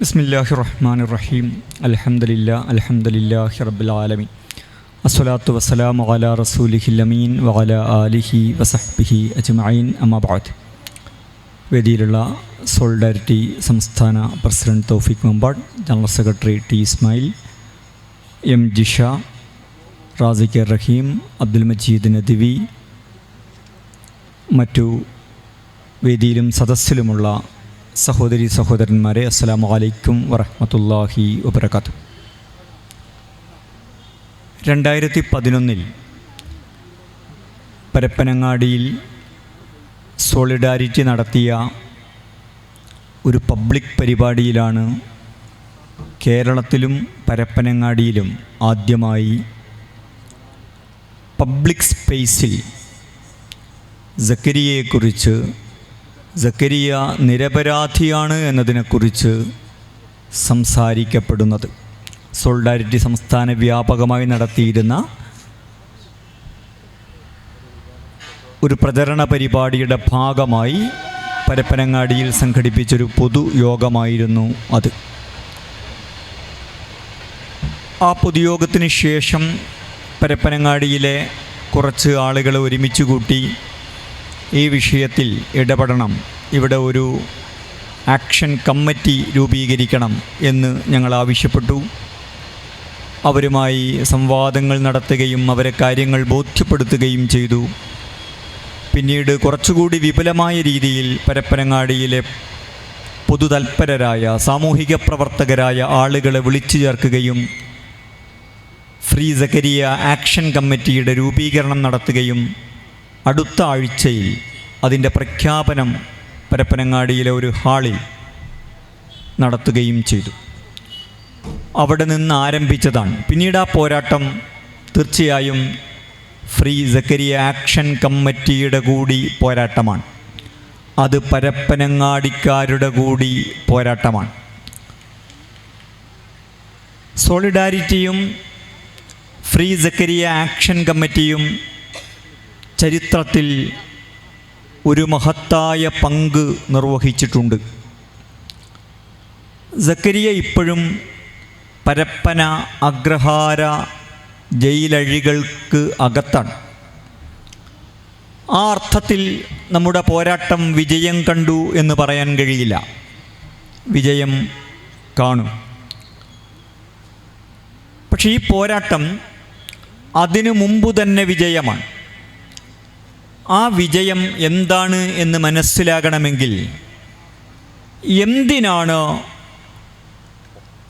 ബിസ്മില്ലാഹി റഹ്മാൻ റഹീം അൽഹംദുലില്ല അൽഹംദുലില്ലാഹി റബ്ബിൽ ആലമീൻ. അസ്സലാത്തു വസ്സലാമു അലാ റസൂലിഹിൽ അമീൻ വഅല ആലിഹി വസഹ്ബിഹി അജ്മഈൻ അമ്മാ ബഅദ്. വേദിയിലുള്ള സോളിഡാരിറ്റി സംസ്ഥാന president Tofik Mampad general secretary T Ismail M Jisha Razi Raheem Abdul Majeed Nadvi മറ്റു വേദിയിലും സദസ്സിലുമുള്ള സഹോദരി സഹോദരന്മാരെ അസ്സലാമു അലൈക്കും വറഹമത്തല്ലാഹി വബർക്കാത്തു രണ്ടായിരത്തി പതിനൊന്നിൽ പരപ്പനങ്ങാടിയിൽ സോളിഡാരിറ്റി നടത്തിയ ഒരു പബ്ലിക് പരിപാടിയിലാണ് കേരളത്തിലും പരപ്പനങ്ങാടിയിലും ആദ്യമായി പബ്ലിക് സ്പേസിൽ സക്കരിയയെക്കുറിച്ച് സക്കരിയ നിരപരാധിയാണ് എന്നതിനെക്കുറിച്ച് സംസാരിക്കപ്പെടുന്നത്. സോൾഡാരിറ്റി സംസ്ഥാന വ്യാപകമായി നടത്തിയിരുന്ന ഒരു പ്രചരണ പരിപാടിയുടെ ഭാഗമായി പരപ്പനങ്ങാടിയിൽ സംഘടിപ്പിച്ചൊരു പൊതുയോഗമായിരുന്നു അത്. ആ പൊതുയോഗത്തിന് ശേഷം പരപ്പനങ്ങാടിയിലെ കുറച്ച് ആളുകളെ ഒരുമിച്ച് കൂട്ടി ഈ വിഷയത്തിൽ ഇടപെടണം. ഇവിടെ ഒരു ആക്ഷൻ കമ്മിറ്റി രൂപീകരിക്കണം എന്ന് ഞങ്ങൾ ആവശ്യപ്പെട്ടു. അവരുമായി സംവാദങ്ങൾ നടത്തുകയും അവരെ കാര്യങ്ങൾ ബോധ്യപ്പെടുത്തുകയും ചെയ്തു. പിന്നീട് കുറച്ചുകൂടി വിപുലമായ രീതിയിൽ പരപ്പനങ്ങാടിയിലെ പൊതുതൽപരരായ സാമൂഹിക പ്രവർത്തകരായ ആളുകളെ വിളിച്ചു ചേർക്കുകയും ഫ്രീ സക്കരിയ ആക്ഷൻ കമ്മിറ്റിയുടെ രൂപീകരണം നടത്തുകയും അടുത്ത ആഴ്ചയിൽ അതിന്റെ പ്രഖ്യാപനം പരപ്പനങ്ങാടിയിലെ ഒരു ഹാളിൽ നടത്തുകയും ചെയ്തു. അവിടെ നിന്ന് ആരംഭിച്ചതാണ്. പിന്നീട് ആ പോരാട്ടം തീർച്ചയായും ഫ്രീ സക്കരിയ ആക്ഷൻ കമ്മിറ്റിയുടെ കൂടി പോരാട്ടമാണ്. അത് പരപ്പനങ്ങാടിക്കാരുടെ കൂടി പോരാട്ടമാണ്. സോളിഡാരിറ്റിയും ഫ്രീ സക്കരിയ ആക്ഷൻ കമ്മിറ്റിയും ചരിത്രത്തിൽ ഒരു മഹത്തായ പങ്ക് നിർവഹിച്ചിട്ടുണ്ട്. സക്കരിയ ഇപ്പോഴും പരപ്പന അഗ്രഹാര ജയിലഴികൾക്ക് അകത്താണ്. ആ അർത്ഥത്തിൽ നമ്മുടെ പോരാട്ടം വിജയം കണ്ടു എന്ന് പറയാൻ കഴിയില്ല. വിജയം കാണും. പക്ഷേ ഈ പോരാട്ടം അതിനു മുമ്പ് തന്നെ വിജയമാണ്. ആ വിജയം എന്താണ് എന്ന് മനസ്സിലാകണമെങ്കിൽ എന്തിനാണ്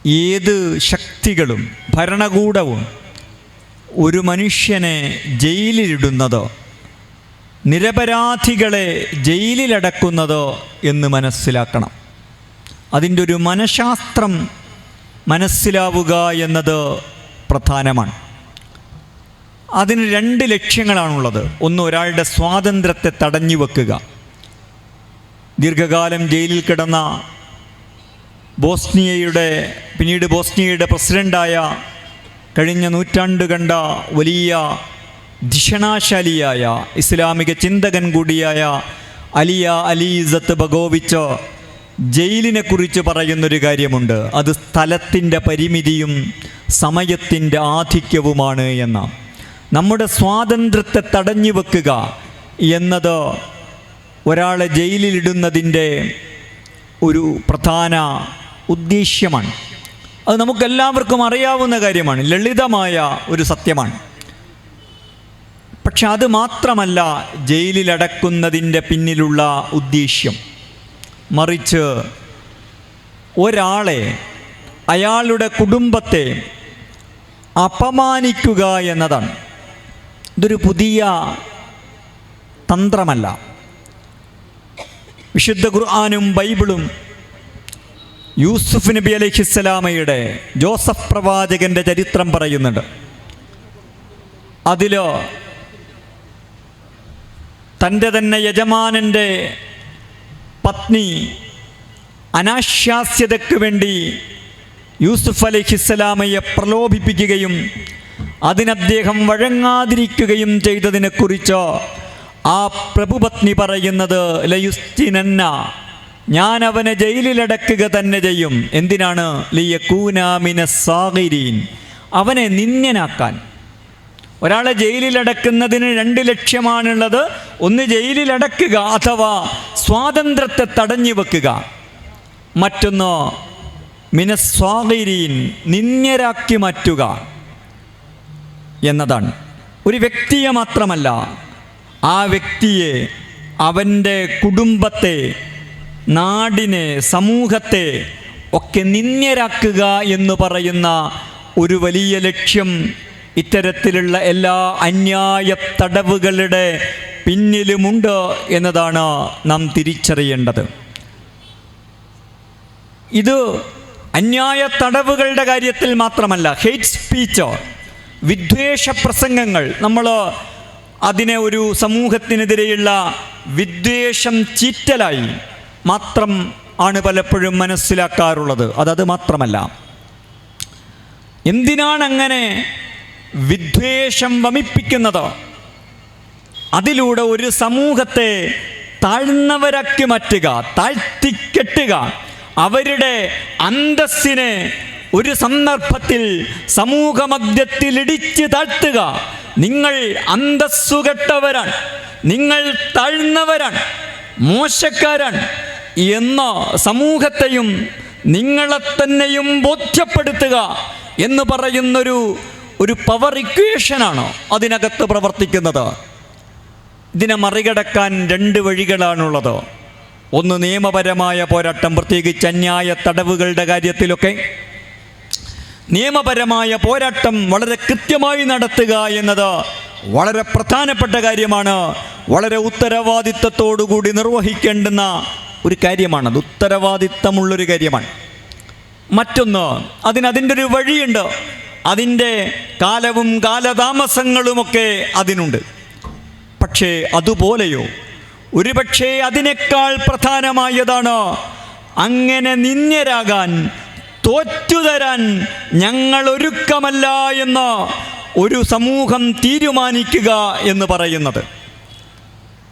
ഏത് ശക്തികളും ഭരണകൂടവും ഒരു മനുഷ്യനെ ജയിലിലിടുന്നതോ നിരപരാധികളെ ജയിലിലടക്കുന്നതോ എന്ന് മനസ്സിലാക്കണം. അതിന്റെ ഒരു മനഃശാസ്ത്രം മനസ്സിലാവുക എന്നത് പ്രധാനമാണ്. അതിന് രണ്ട് ലക്ഷ്യങ്ങളാണുള്ളത്. ഒന്ന് ഒരാളുടെ സ്വാതന്ത്ര്യത്തെ തടഞ്ഞു വെക്കുക. ദീർഘകാലം ജയിലിൽ കിടന്ന ബോസ്നിയയുടെ പിന്നീട് ബോസ്നിയയുടെ പ്രസിഡന്റായ കഴിഞ്ഞ നൂറ്റാണ്ട് കണ്ട വലിയ ധിഷണാശാലിയായ ഇസ്ലാമിക ചിന്തകൻ കൂടിയായ അലിയ അലീസത്ത് ബഗോവിച്ച് ജയിലിനെ കുറിച്ച് പറയുന്നൊരു കാര്യമുണ്ട്. അത് സ്ഥലത്തിന്റെ പരിമിതിയും സമയത്തിന്റെ ആധിക്യവുമാണ് എന്ന നമ്മുടെ സ്വാതന്ത്ര്യത്തെ തടഞ്ഞു വെക്കുക എന്നത് ഒരാളെ ജയിലിലിടുന്നതിന്റെ ഒരു പ്രധാന ഉദ്ദേശ്യമാണ്. അത് നമുക്കെല്ലാവർക്കും അറിയാവുന്ന കാര്യമാണ്. ലളിതമായ ഒരു സത്യമാണ്. പക്ഷെ അത് മാത്രമല്ല ജയിലിലടക്കുന്നതിന്റെ പിന്നിലുള്ള ഉദ്ദേശ്യം. മറിച്ച് ഒരാളെ അയാളുടെ കുടുംബത്തെ അപമാനിക്കുക എന്നതാണ്. ഇതൊരു പുതിയ തന്ത്രമല്ല. വിശുദ്ധ ഖുർആാനും ബൈബിളും യൂസുഫ് നബി അലഹിസ്സലാമയുടെ ജോസഫ് പ്രവാചകന്റെ ചരിത്രം പറയുന്നുണ്ട്. അതിൽ തന്റെ തന്നെ യജമാനന്റെ പത്നി അനാശാസ്യതയ്ക്ക് വേണ്ടി യൂസുഫ് അലഹിസ്സലാമയെ പ്രലോഭിപ്പിക്കുകയും അതിനദ്ദേഹം വഴങ്ങാതിരിക്കുകയും ചെയ്തതിനെക്കുറിച്ച് ആ പ്രഭുപത്നി പറയുന്നത് ലയുസ്റ്റിനന്ന ഞാൻ അവനെ ജയിലിലടക്കുക തന്നെ ചെയ്യും. എന്തിനാണ്? ലിയക്കൂനാമിന സാഗിരീൻ. അവനെ നിന്യനാക്കാൻ ഒരാളെ ജയിലിലടക്കുന്നതിന് രണ്ട് ലക്ഷ്യമാണുള്ളത്. ഒന്ന് ജയിലിലടക്കുക അഥവാ സ്വാതന്ത്ര്യത്തെ തടഞ്ഞു വെക്കുക. മറ്റൊന്ന് മിനസ്വാഗിരീൻ നിന്യരാക്കി മാറ്റുക. എന്നതാണ്. ഒരു വ്യക്തിയെ മാത്രമല്ല ആ വ്യക്തിയെ അവന്റെ കുടുംബത്തെ നാടിനെ സമൂഹത്തെ ഒക്കെ നിന്ദ്യരാക്കുക എന്ന് പറയുന്ന ഒരു വലിയ ലക്ഷ്യം ഇത്തരത്തിലുള്ള എല്ലാ അന്യായ തടവുകളുടെ പിന്നിലുമുണ്ട് എന്നതാണ് നാം തിരിച്ചറിയേണ്ടത്. ഇത് അന്യായ തടവുകളുടെ കാര്യത്തിൽ മാത്രമല്ല ഹെയ്റ്റ് സ്പീച്ച് വിദ്വേഷ പ്രസംഗങ്ങൾ നമ്മൾ അതിനെ ഒരു സമൂഹത്തിനെതിരെയുള്ള വിദ്വേഷം ചീറ്റലായി മാത്രം ആണ് പലപ്പോഴും മനസ്സിലാക്കാറുള്ളത്. അതത് മാത്രമല്ല എന്തിനാണ് അങ്ങനെ വിദ്വേഷം വമിപ്പിക്കുന്നത്? അതിലൂടെ ഒരു സമൂഹത്തെ താഴ്ന്നവരാക്കി മാറ്റുക താഴ്ത്തിക്കെട്ടുക അവരുടെ അന്തസ്സിനെ ഒരു സന്ദർഭത്തിൽ സമൂഹ മധ്യത്തിൽ ഇടിച്ച് താഴ്ത്തുക. നിങ്ങൾ അന്തസ്സുകെട്ടവരാണ്. നിങ്ങൾ താഴ്ന്നവരാണ്. മോശക്കാരാണ്. എന്ന സമൂഹത്തെയും നിങ്ങളെ തന്നെയും ബോധ്യപ്പെടുത്തുക എന്ന് പറയുന്നൊരു ഒരു പവർ ഇക്വേഷനാണ് അതിനകത്ത് പ്രവർത്തിക്കുന്നത്. ഇതിനെ മറികടക്കാൻ രണ്ട് വഴികളാണുള്ളത്. ഒന്ന് നിയമപരമായ പോരാട്ടം പ്രത്യേകിച്ച് അന്യായ തടവുകളുടെ കാര്യത്തിലൊക്കെ. നിയമപരമായ പോരാട്ടം വളരെ കൃത്യമായി നടത്തുക എന്നത് വളരെ പ്രധാനപ്പെട്ട കാര്യമാണ്. വളരെ ഉത്തരവാദിത്തത്തോടുകൂടി നിർവഹിക്കേണ്ടുന്ന ഒരു കാര്യമാണ്. അത് ഉത്തരവാദിത്തമുള്ളൊരു കാര്യമാണ്. മറ്റൊന്ന് അതിന് അതിന്റെ ഒരു വഴിയുണ്ട്. അതിന്റെ കാലവും കാലതാമസങ്ങളുമൊക്കെ അതിനുണ്ട്. പക്ഷേ അതുപോലെയോ? ഒരുപക്ഷേ അതിനേക്കാൾ പ്രധാനമായതാണ് അങ്ങനെ നിന്യരാകാൻ തോറ്റുതരാൻ ഞങ്ങൾ ഒരുക്കമല്ല എന്ന് ഒരു സമൂഹം തീരുമാനിക്കുക എന്ന് പറയുന്നത്.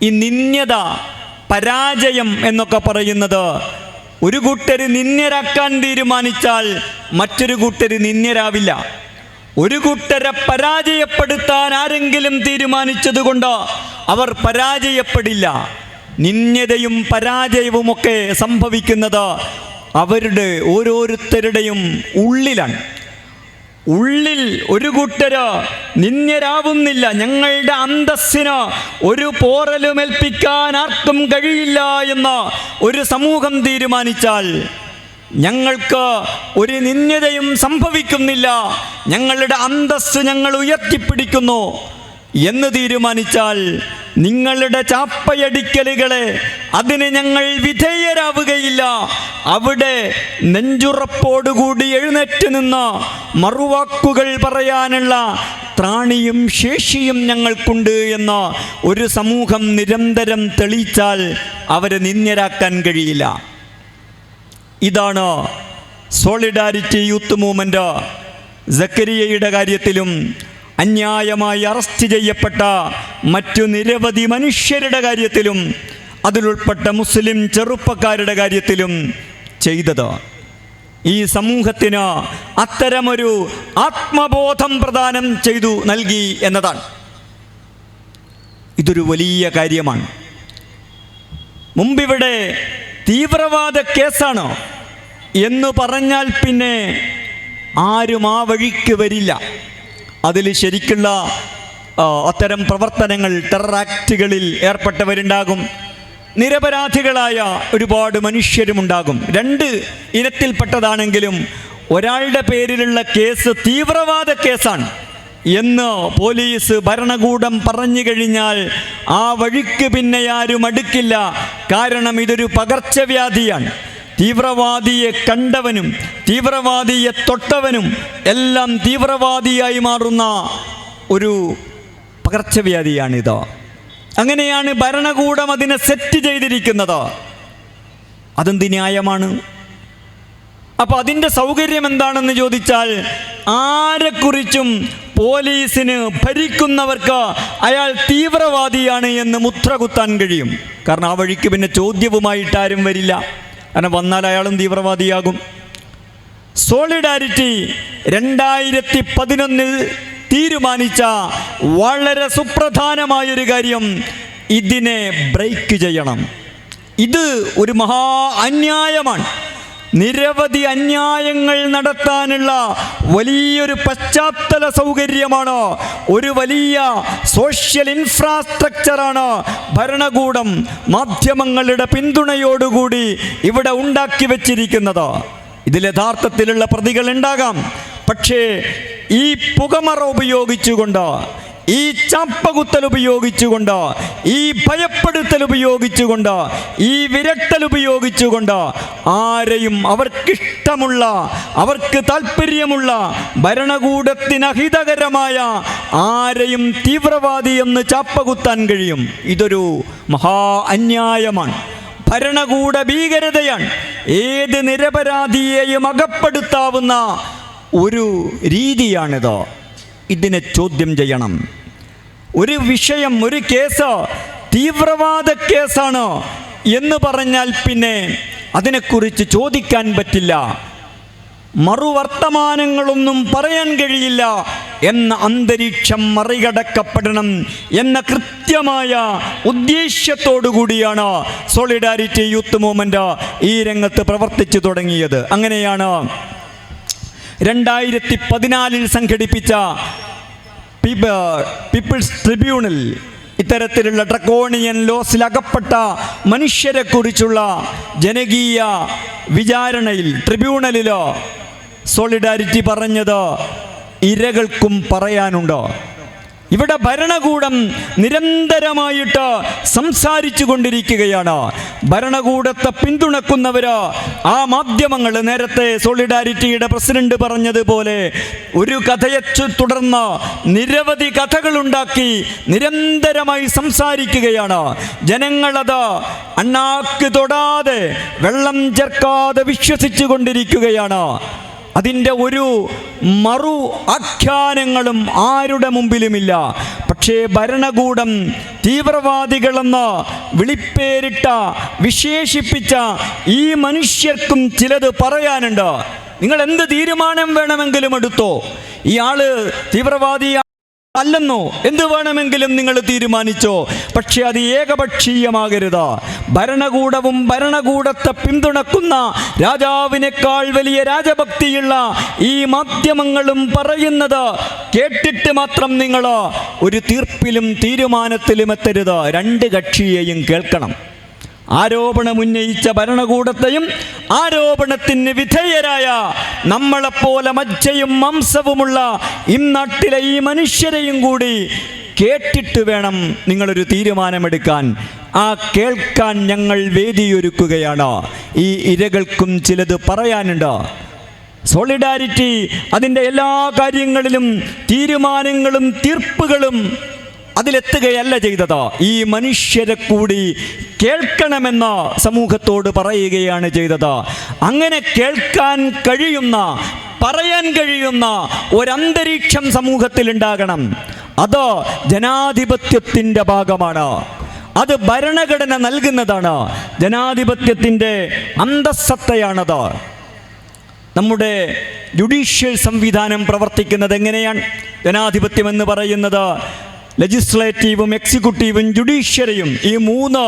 ഈ നിന്യത പരാജയം എന്നൊക്കെ പറയുന്നത് ഒരു കൂട്ടര് നിന്യരാക്കാൻ തീരുമാനിച്ചാൽ മറ്റൊരു കൂട്ടര് നിന്യരാവില്ല ഒരു കൂട്ടരെ പരാജയപ്പെടുത്താൻ ആരെങ്കിലും തീരുമാനിച്ചതുകൊണ്ട് അവർ പരാജയപ്പെടില്ല. നിന്യതയും പരാജയവുമൊക്കെ സംഭവിക്കുന്നത് അവരുടെ ഓരോരുത്തരുടെയും ഉള്ളിലാണ്. ഉള്ളിൽ ഒരു കൂട്ടര് നിന്യരാവുന്നില്ല ഞങ്ങളുടെ അന്തസ്സിന് ഒരു പോറലുമേൽപ്പിക്കാൻ ആർക്കും കഴിയില്ല എന്ന് ഒരു സമൂഹം തീരുമാനിച്ചാൽ ഞങ്ങൾക്ക് ഒരു നിന്യതയും സംഭവിക്കുന്നില്ല. ഞങ്ങളുടെ അന്തസ്സ് ഞങ്ങൾ ഉയർത്തിപ്പിടിക്കുന്നു എന്ന് തീരുമാനിച്ചാൽ നിങ്ങളുടെ ചാപ്പയടിക്കലുകളെ അതിന് ഞങ്ങൾ വിധേയരാവുകയില്ല. അവിടെ നെഞ്ചുറപ്പോടുകൂടി എഴുന്നേറ്റ് നിന്ന് മറുവാക്കുകൾ പറയാനുള്ള ത്രാണിയും ശേഷിയും ഞങ്ങൾക്കുണ്ട് എന്ന് ഒരു സമൂഹം നിരന്തരം തെളിയിച്ചാൽ അവരെ നിന്ദരാക്കാൻ കഴിയില്ല. ഇതാണ് സോളിഡാരിറ്റി യൂത്ത് മൂവ്മെന്റ് സക്കരിയയുടെ കാര്യത്തിലും അന്യായമായി അറസ്റ്റ് ചെയ്യപ്പെട്ട മറ്റു നിരവധി മനുഷ്യരുടെ കാര്യത്തിലും അതിലുൾപ്പെട്ട മുസ്ലിം ചെറുപ്പക്കാരുടെ കാര്യത്തിലും ചെയ്തത്. ഈ സമൂഹത്തിന് അത്തരമൊരു ആത്മബോധം പ്രദാനം ചെയ്തു നൽകി എന്നതാണ്. ഇതൊരു വലിയ കാര്യമാണ്. മുമ്പിവിടെ തീവ്രവാദ കേസാണ്. എന്ന് പറഞ്ഞാൽ പിന്നെ ആരും ആ വഴിക്ക് വരില്ല. അതിൽ ശരിക്കുള്ള അത്തരം പ്രവർത്തനങ്ങൾ ടെറാക്റ്റുകളിൽ ഏർപ്പെട്ടവരുണ്ടാകും. നിരപരാധികളായ ഒരുപാട് മനുഷ്യരുമുണ്ടാകും. രണ്ട് ഇനത്തിൽപ്പെട്ടതാണെങ്കിലും ഒരാളുടെ പേരിലുള്ള കേസ് തീവ്രവാദ കേസാണ് എന്ന് പോലീസ് ഭരണകൂടം പറഞ്ഞു കഴിഞ്ഞാൽ ആ വഴിക്ക് പിന്നെ ആരും അടുക്കില്ല. കാരണം ഇതൊരു പകർച്ചവ്യാധിയാണ്. തീവ്രവാദിയെ കണ്ടവനും തീവ്രവാദിയെ തൊട്ടവനും എല്ലാം തീവ്രവാദിയായി മാറുന്ന ഒരു പകർച്ചവ്യാധിയാണിത്. അങ്ങനെയാണ് ഭരണകൂടം അതിനെ സെറ്റ് ചെയ്തിരിക്കുന്നത്. അതെന്ത് ന്യായമാണ്? അപ്പോൾ അതിന്റെ സൗകര്യം എന്താണെന്ന് ചോദിച്ചാൽ ആരെക്കുറിച്ചും പോലീസിന് ഭരിക്കുന്നവർക്ക് അയാൾ തീവ്രവാദിയാണ് എന്ന് മുദ്ര കുത്താൻ കഴിയും. കാരണം ആ വഴിക്ക് പിന്നെ ചോദ്യവുമായിട്ട് ആരും വരില്ല. കാരണം വന്നാൽ അയാളും തീവ്രവാദിയാകും. സോളിഡാരിറ്റി രണ്ടായിരത്തി പതിനൊന്നിൽ തീരുമാനിച്ച വളരെ സുപ്രധാനമായൊരു കാര്യം ഇതിനെ ബ്രേക്ക് ചെയ്യണം. ഇത് ഒരു മഹാ അന്യായമാണ്. നിരവധി അന്യായങ്ങൾ നടത്താനുള്ള വലിയൊരു പശ്ചാത്തല സൗകര്യമാണ്. ഒരു വലിയ സോഷ്യൽ ഇൻഫ്രാസ്ട്രക്ചറാണ് ഭരണകൂടം മാധ്യമങ്ങളുടെ പിന്തുണയോടുകൂടി ഇവിടെ ഉണ്ടാക്കി വച്ചിരിക്കുന്നത്. ഇതിൽ യഥാർത്ഥത്തിലുള്ള പ്രതികൾ ഉണ്ടാകാം പക്ഷേ ഈ പുകമറ ഉപയോഗിച്ചുകൊണ്ട് ഈ ചാപ്പകുത്തൽ ഉപയോഗിച്ചുകൊണ്ട് ഈ ഭയപ്പെടുത്തൽ ഉപയോഗിച്ചുകൊണ്ട് ഈ വിരട്ടൽ ഉപയോഗിച്ചുകൊണ്ട് ആരെയും അവർക്കിഷ്ടമുള്ള അവർക്ക് താല്പര്യമുള്ള ഭരണകൂടത്തിന് അഹിതകരമായ ആരെയും തീവ്രവാദി എന്ന് ചാപ്പകുത്താൻ കഴിയും. ഇതൊരു മഹാ അന്യായമാണ്. ഭരണകൂട ഭീകരതയാണ്. ഏത് നിരപരാധിയെയും അകപ്പെടുത്താവുന്ന ഒരു രീതിയാണിത്. ഇതിനെ ചോദ്യം ചെയ്യണം. ഒരു വിഷയം ഒരു കേസ് തീവ്രവാദ കേസാണ് എന്ന് പറഞ്ഞാൽ പിന്നെ അതിനെക്കുറിച്ച് ചോദിക്കാൻ പറ്റില്ല. മറുവർത്തമാനങ്ങളൊന്നും പറയാൻ കഴിയില്ല എന്ന അന്തരീക്ഷം മറികടക്കപ്പെടണം എന്ന കൃത്യമായ ഉദ്ദേശ്യത്തോടു കൂടിയാണ് സോളിഡാരിറ്റി യൂത്ത് മൂവ്മെന്റ് ഈ രംഗത്ത് പ്രവർത്തിച്ചു തുടങ്ങിയത്. അങ്ങനെയാണ് രണ്ടായിരത്തി പതിനാലിൽ സംഘടിപ്പിച്ച പീപ്പിൾസ് ട്രിബ്യൂണൽ ഇത്തരത്തിലുള്ള ഡ്രക്കോണിയൻ ലോസിൽ അകപ്പെട്ട മനുഷ്യരെക്കുറിച്ചുള്ള ജനകീയ വിചാരണയിൽ ട്രിബ്യൂണലിലോ സോളിഡാരിറ്റി പറഞ്ഞത് ഇരകൾക്കും പറയാനുണ്ടോ? ഇവിടെ ഭരണകൂടം നിരന്തരമായിട്ട് സംസാരിച്ചു കൊണ്ടിരിക്കുകയാണ്. ഭരണകൂടത്തെ പിന്തുണക്കുന്നവര് ആ മാധ്യമങ്ങൾ നേരത്തെ സോളിഡാരിറ്റിയുടെ പ്രസിഡന്റ് പറഞ്ഞതുപോലെ ഒരു കഥയെ തുടർന്ന് നിരവധി കഥകളുണ്ടാക്കി നിരന്തരമായി സംസാരിക്കുകയാണ്. ജനങ്ങളത് അണ്ണാക്ക് തൊടാതെ വെള്ളം ചേർക്കാതെ വിശ്വസിച്ചു കൊണ്ടിരിക്കുകയാണ്. അതിന്റെ ഒരു മറു ആഖ്യാനങ്ങളും ആരുടെ മുമ്പിലുമില്ല. പക്ഷേ ഭരണകൂടം തീവ്രവാദികളെന്ന് വിളിപ്പേരിട്ട വിശേഷിപ്പിച്ച ഈ മനുഷ്യർക്കും ചിലത് പറയാനുണ്ട്. നിങ്ങൾ എന്ത് തീരുമാനം വേണമെങ്കിലും എടുത്തോ? ഇയാൾ ആൾ തീവ്രവാദി അല്ലെന്നോ? എന്ത് വേണമെങ്കിലും നിങ്ങൾ തീരുമാനിച്ചോ? പക്ഷേ അത് ഏകപക്ഷീയമാകരുത്. ഭരണകൂടവും ഭരണകൂടത്തെ പിന്തുണക്കുന്ന രാജാവിനേക്കാൾ വലിയ രാജഭക്തിയുള്ള ഈ മാധ്യമങ്ങളും പറയുന്നത് കേട്ടിട്ട് മാത്രം നിങ്ങൾ ഒരു തീർപ്പിലും തീരുമാനത്തിലും എത്തരുത്. രണ്ട് കക്ഷിയെയും കേൾക്കണം. ആരോപണം ഉന്നയിച്ച ഭരണകൂടത്തെയും ആരോപണത്തിന് വിധേയരായ നമ്മളെപ്പോലെ മജ്ജയും മാംസവുമുള്ള ഇന്നാട്ടിലെ ഈ മനുഷ്യരെയും കൂടി കേട്ടിട്ട് വേണം നിങ്ങളൊരു തീരുമാനമെടുക്കാൻ. ആ കേൾക്കാൻ ഞങ്ങൾ വേദിയൊരുക്കുകയാണ്. ഈ ഇരകൾക്കും ചിലത് പറയാനുണ്ട്. സോളിഡാരിറ്റി അതിന്റെ എല്ലാ കാര്യങ്ങളിലും തീരുമാനങ്ങളും തീർപ്പുകളും അതിലെത്തുകയല്ല ചെയ്തത്. ഈ മനുഷ്യരെ കൂടി കേൾക്കണമെന്ന് സമൂഹത്തോട് പറയുകയാണ് ചെയ്തത്. അങ്ങനെ കേൾക്കാൻ കഴിയുന്ന പറയാൻ കഴിയുന്ന ഒരന്തരീക്ഷം സമൂഹത്തിൽ ഉണ്ടാകണം. അത് ജനാധിപത്യത്തിന്റെ ഭാഗമാണ്. അത് ഭരണഘടന നൽകുന്നതാണ്. ജനാധിപത്യത്തിന്റെ അന്തസ്സത്തയാണത്. നമ്മുടെ ജുഡീഷ്യൽ സംവിധാനം പ്രവർത്തിക്കുന്നത് എങ്ങനെയാണ്? ജനാധിപത്യം എന്ന് പറയുന്നത് ലെജിസ്ലേറ്റീവും എക്സിക്യൂട്ടീവും ജുഡീഷ്യറിയും ഈ മൂന്ന്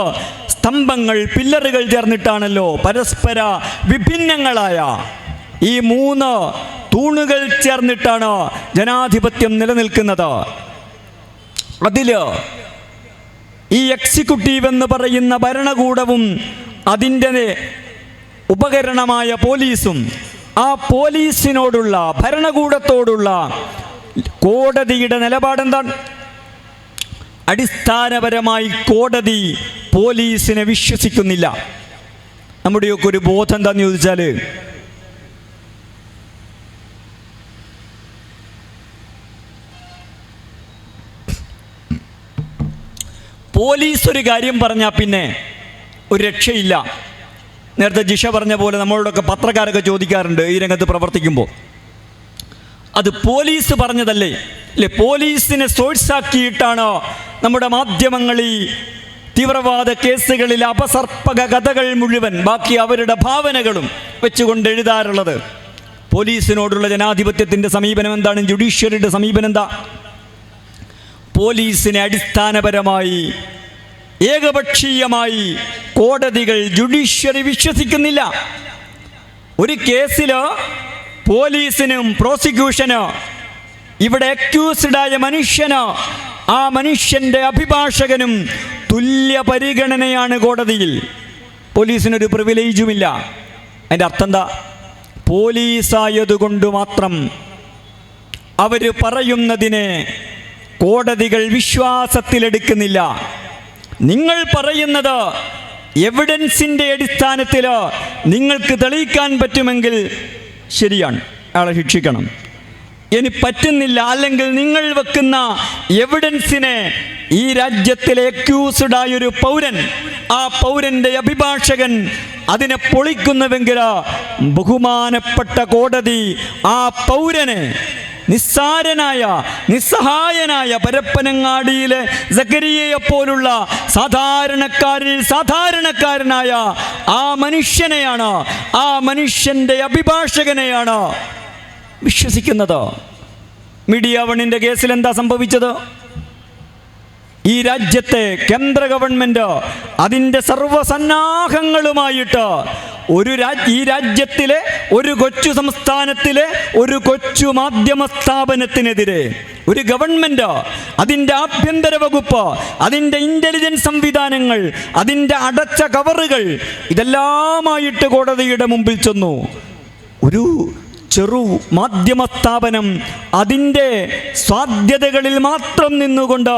സ്തംഭങ്ങൾ പില്ലറുകൾ ചേർന്നിട്ടാണല്ലോ പരസ്പര വിഭിന്നങ്ങളായ ഈ മൂന്ന് തൂണുകൾ ചേർന്നിട്ടാണ് ജനാധിപത്യം നിലനിൽക്കുന്നത്. അതിൽ ഈ എക്സിക്യൂട്ടീവ് എന്ന് പറയുന്ന ഭരണകൂടവും അതിന്റെ ഉപകരണമായ പോലീസും ആ പോലീസിനോടുള്ള ഭരണകൂടത്തോടുള്ള കോടതിയുടെ നിലപാടെന്താണ്? അടിസ്ഥാനപരമായി കോടതി പോലീസിനെ വിശ്വസിക്കുന്നില്ല. നമ്മുടെയൊക്കെ ഒരു ബോധം എന്താന്ന് ചോദിച്ചാൽ പോലീസ് ഒരു കാര്യം പറഞ്ഞാൽ പിന്നെ ഒരു രക്ഷയില്ല. നേരത്തെ ജിഷ പറഞ്ഞ പോലെ നമ്മളോടൊക്കെ പത്രക്കാരൊക്കെ ചോദിക്കാറുണ്ട് ഈ രംഗത്ത് പ്രവർത്തിക്കുമ്പോൾ. അത് പോലീസ് പറഞ്ഞതല്ലേ? അല്ലെ പോലീസിനെ സോഴ്സാക്കിയിട്ടാണ് നമ്മുടെ മാധ്യമങ്ങൾ ഈ തീവ്രവാദ കേസുകളിൽ അപസർപ്പക കഥകൾ മുഴുവൻ ബാക്കി അവരുടെ ഭാവനകളും വെച്ചുകൊണ്ട് എഴുതാറുള്ളത്? പോലീസിനോടുള്ള ജനാധിപത്യത്തിന്റെ സമീപനം എന്താണ്? ജുഡീഷ്യറിയുടെ സമീപനം എന്താ? പോലീസിനെ അടിസ്ഥാനപരമായി ഏകപക്ഷീയമായി കോടതികൾ ജുഡീഷ്യറി വിശ്വസിക്കുന്നില്ല. ഒരു കേസിൽ പോലീസിനും പ്രോസിക്യൂഷനോ ഇവിടെ അക്യൂസ്ഡായ മനുഷ്യനോ ആ മനുഷ്യന്റെ അഭിഭാഷകനും തുല്യ പരിഗണനയാണ് കോടതിയിൽ. പോലീസിനൊരു പ്രിവിലേജുമില്ല അതിന്റെ അർത്ഥം എന്താ പോലീസായതുകൊണ്ട് മാത്രം അവർ പറയുന്നതിനെ കോടതികൾ വിശ്വാസത്തിലെടുക്കുന്നില്ല. നിങ്ങൾ പറയുന്നത് എവിഡൻസിന്റെ അടിസ്ഥാനത്തിൽ നിങ്ങൾക്ക് തെളിയിക്കാൻ പറ്റുമെങ്കിൽ ശരിയാണ്. അയാളെ ശിക്ഷിക്കണം. ഇനി പറ്റുന്നില്ല അല്ലെങ്കിൽ നിങ്ങൾ വെക്കുന്ന എവിഡൻസിനെ ഈ രാജ്യത്തിലെ അക്യൂസ്ഡായ ഒരു പൗരൻ ആ പൗരന്റെ അഭിഭാഷകൻ അതിനെ പൊളിക്കുന്നുവെങ്കിൽ ബഹുമാനപ്പെട്ട കോടതി ആ പൗരനെ നിസ്സാരനായ നിസ്സഹായനായ പരപ്പനങ്ങാടിയിലെ പോലുള്ള സാധാരണക്കാരിൽ സാധാരണക്കാരനായ ആ മനുഷ്യനെയാണ് ആ മനുഷ്യന്റെ അഭിഭാഷകനെയാണ് വിശ്വസിക്കുന്നത്. മീഡിയ വണ്ണിന്റെ കേസിൽ എന്താ സംഭവിച്ചത്? ഈ രാജ്യത്തെ കേന്ദ്ര ഗവൺമെന്റ് അതിന്റെ സർവസന്നാഹങ്ങളുമായിട്ട് ഒരു രാജ് ഈ രാജ്യത്തിലെ ഒരു കൊച്ചു സംസ്ഥാനത്തിലെ ഒരു കൊച്ചു മാധ്യമ സ്ഥാപനത്തിനെതിരെ ഒരു ഗവൺമെന്റ് അതിന്റെ ആഭ്യന്തര വകുപ്പ് അതിന്റെ ഇന്റലിജൻസ് സംവിധാനങ്ങൾ അതിന്റെ അടച്ച കവറുകൾ ഇതെല്ലാമായിട്ട് കോടതിയുടെ മുമ്പിൽ ചെന്നു. ഒരു ചെറു മാധ്യമ സ്ഥാപനം അതിന്റെ സാധ്യതകളിൽ മാത്രം നിന്നുകൊണ്ട്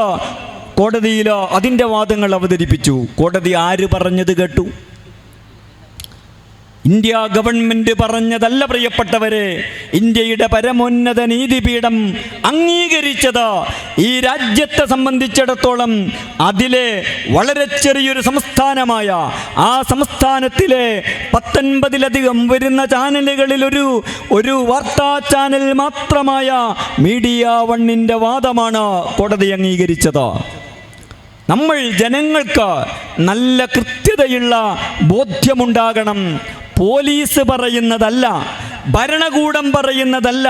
കോടതിയിൽ അതിന്റെ വാദങ്ങൾ അവതരിപ്പിച്ചു. കോടതി ആര് പറഞ്ഞത് കേട്ടു? ഇന്ത്യ ഗവൺമെന്റ് പറഞ്ഞതല്ല പ്രിയപ്പെട്ടവരെ ഇന്ത്യയുടെ പരമോന്നത നീതിപീഠം അംഗീകരിച്ചത് ഈ രാജ്യത്തെ സംബന്ധിച്ചിടത്തോളം അതിലെ വളരെ ചെറിയൊരു സംസ്ഥാനമായ ആ സംസ്ഥാനത്തിലെ പത്തൊൻപതിലധികം വരുന്ന ചാനലുകളിൽ ഒരു ഒരു വാർത്താ ചാനൽ മാത്രമായ മീഡിയ വണ്ണിന്റെ വാദമാണ് കോടതി അംഗീകരിച്ചത്. നമ്മൾ ജനങ്ങൾക്ക് നല്ല കൃത്യതയുള്ള ബോധ്യമുണ്ടാകണം. പോലീസ് പറയുന്നതല്ല ഭരണകൂടം പറയുന്നതല്ല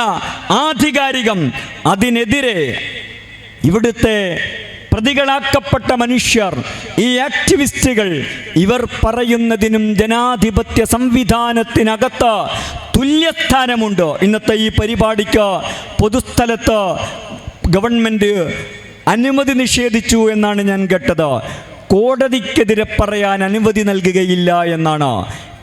ആധികാരികം അതിനെതിരെ ഇവിടുത്തെ പ്രതികളാക്കപ്പെട്ട മനുഷ്യർ ഈ ആക്ടിവിസ്റ്റുകൾ ഇവർ പറയുന്നതിനും ജനാധിപത്യ സംവിധാനത്തിനകത്ത് തുല്യസ്ഥാനമുണ്ട്. ഇന്നത്തെ ഈ പരിപാടിക്ക് പൊതുസ്ഥലത്ത് ഗവൺമെന്റ് അനുമതി നിഷേധിച്ചു എന്നാണ് ഞാൻ കേട്ടത്. കോടതിക്കെതിരെ പറയാൻ അനുമതി നൽകുകയില്ല എന്നാണ്.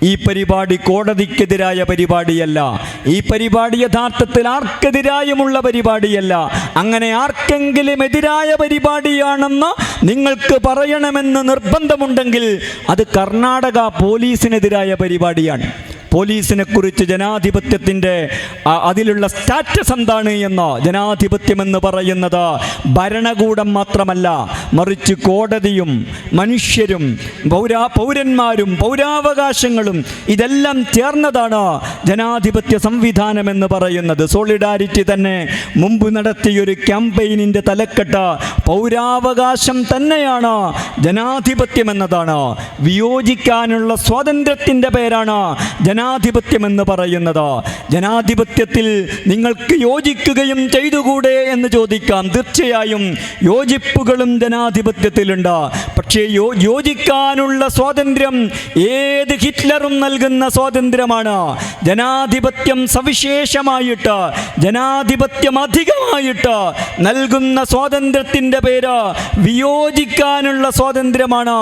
ഈ പരിപാടി കോടതിക്കെതിരായ പരിപാടിയല്ല. ഈ പരിപാടി യഥാർത്ഥത്തിൽ ആർക്കെതിരായുമുള്ള പരിപാടിയല്ല. അങ്ങനെ ആർക്കെങ്കിലും എതിരായ പരിപാടിയാണെന്ന് നിങ്ങൾക്ക് പറയണമെന്ന് നിർബന്ധമുണ്ടെങ്കിൽ അത് കർണാടക പോലീസിനെതിരായ പരിപാടിയാണ്. പോലീസിനെ കുറിച്ച് ജനാധിപത്യത്തിന്റെ അതിലുള്ള സ്റ്റാറ്റസ് എന്താണ് എന്ന് ജനാധിപത്യം എന്ന് പറയുന്നത് ഭരണകൂടം മാത്രമല്ല മറിച്ച് കോടതിയും മനുഷ്യരും പൗരാ പൗരന്മാരും പൗരാവകാശങ്ങളും ഇതെല്ലാം ചേർന്നതാണ് ജനാധിപത്യ സംവിധാനം എന്ന് പറയുന്നത്. സോളിഡാരിറ്റി തന്നെ മുമ്പ് നടത്തിയൊരു ക്യാമ്പയിനിന്റെ തലക്കെട്ട് പൗരാവകാശം തന്നെയാണ് ജനാധിപത്യം എന്നതാണ് വിയോജിക്കാനുള്ള സ്വാതന്ത്ര്യത്തിന്റെ പേരാണ് ജനാധിപത്യം എന്ന് പറയുന്നത്. ജനാധിപത്യത്തിൽ നിങ്ങൾക്ക് യോജിക്കുകയും ചെയ്തുകൂടെ എന്ന് ചോദിക്കാം. തീർച്ചയായും യോജിപ്പുകളും ജനാധിപത്യത്തിലുണ്ട്. പക്ഷേ യോ യോജിക്കാനുള്ള സ്വാതന്ത്ര്യം ഏത് ഹിറ്റ്ലറും നൽകുന്ന സ്വാതന്ത്ര്യമാണ്? ജനാധിപത്യം സവിശേഷമായിട്ട് ജനാധിപത്യം അധികമായിട്ട് നൽകുന്ന സ്വാതന്ത്ര്യത്തിന്റെ പേര് വിയോജിക്കാനുള്ള സ്വാതന്ത്ര്യമാണ്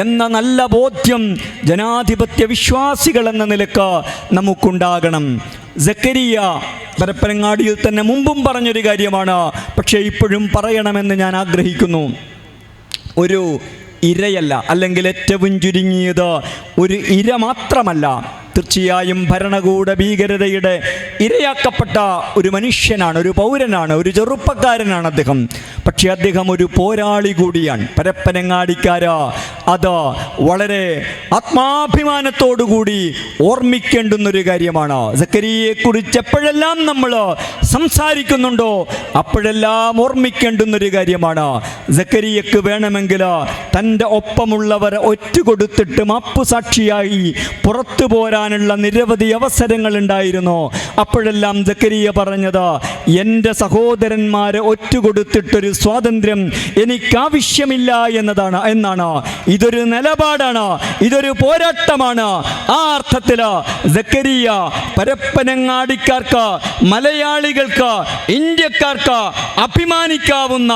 എന്ന നല്ല ബോധ്യം ജനാധിപത്യ വിശ്വാസികൾ എന്ന നിലയ്ക്ക് നമുക്കുണ്ടാകണം. ജക്കരിയ പരപ്പനങ്ങാടിയിൽ തന്നെ മുമ്പും പറഞ്ഞൊരു കാര്യമാണ്. പക്ഷേ ഇപ്പോഴും പറയണമെന്ന് ഞാൻ ആഗ്രഹിക്കുന്നു. ഒരു ഇരയല്ല അല്ലെങ്കിൽ ഏറ്റവും ചുരുങ്ങിയത് ഒരു ഇര മാത്രമല്ല. തീർച്ചയായും ഭരണകൂട ഭീകരതയുടെ ഇരയാക്കപ്പെട്ട ഒരു മനുഷ്യനാണ് ഒരു പൗരനാണ് ഒരു ചെറുപ്പക്കാരനാണ് അദ്ദേഹം. പക്ഷേ അദ്ദേഹം ഒരു പോരാളി കൂടിയാണ്. പരപ്പനങ്ങാടിക്കാര അത് വളരെ ആത്മാഭിമാനത്തോടുകൂടി ഓർമ്മിക്കേണ്ടുന്നൊരു കാര്യമാണ്. സക്കരിയെക്കുറിച്ച് എപ്പോഴെല്ലാം നമ്മൾ സംസാരിക്കുന്നുണ്ടോ അപ്പോഴെല്ലാം ഓർമ്മിക്കേണ്ടുന്നൊരു കാര്യമാണ്. സക്കരിയക്ക് വേണമെങ്കിൽ തന്റെ ഒപ്പമുള്ളവരെ ഒറ്റുകൊടുത്തിട്ട് മാപ്പു സാക്ഷിയായി പുറത്തു പോരാനുള്ള നിരവധി അവസരങ്ങൾ ഉണ്ടായിരുന്നു. അപ്പോഴെല്ലാം ജക്കരിയ പറഞ്ഞത് എന്റെ സഹോദരന്മാരെ ഒറ്റ കൊടുത്തിട്ടൊരു സ്വാതന്ത്ര്യം എനിക്കാവശ്യമില്ല എന്നതാണ് എന്നാണ്. ഇതൊരു നിലപാടാണ്. ഇതൊരു പോരാട്ടമാണ്. ആ അർത്ഥത്തിൽ സക്കരിയ പരപ്പനങ്ങാടിക്കാർക്ക് മലയാളികൾക്ക് ഇന്ത്യക്കാർക്ക് അഭിമാനിക്കാവുന്ന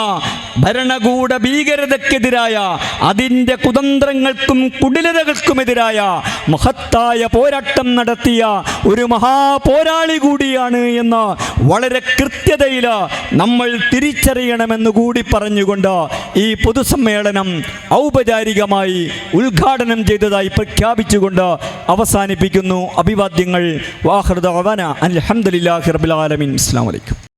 ഭരണകൂട ഭീകരതയ്ക്കെതിരായ അതിന്റെ കുതന്ത്രങ്ങൾക്കും കുടിലതകൾക്കുമെതിരായ മഹത്തായ പോരാട്ടം നടത്തിയ ഒരു മഹാപോരാളി കൂടിയാണ് എന്ന് വളരെ കൃത്യതയിൽ നമ്മൾ തിരിച്ചറിയണമെന്ന് കൂടി പറഞ്ഞുകൊണ്ട് ഈ പൊതുസമ്മേളനം ഔപചാരികമായി ഉദ്ഘാടനം ചെയ്തതായി പ്രഖ്യാപിച്ചുകൊണ്ട് അവസാനിപ്പിക്കുന്നു. അഭിവാദ്യങ്ങൾ. വാഹൃദ അലഹമുല്ലാ ഹിറബുലാലമിൻ അസ്സാം വലൈക്കും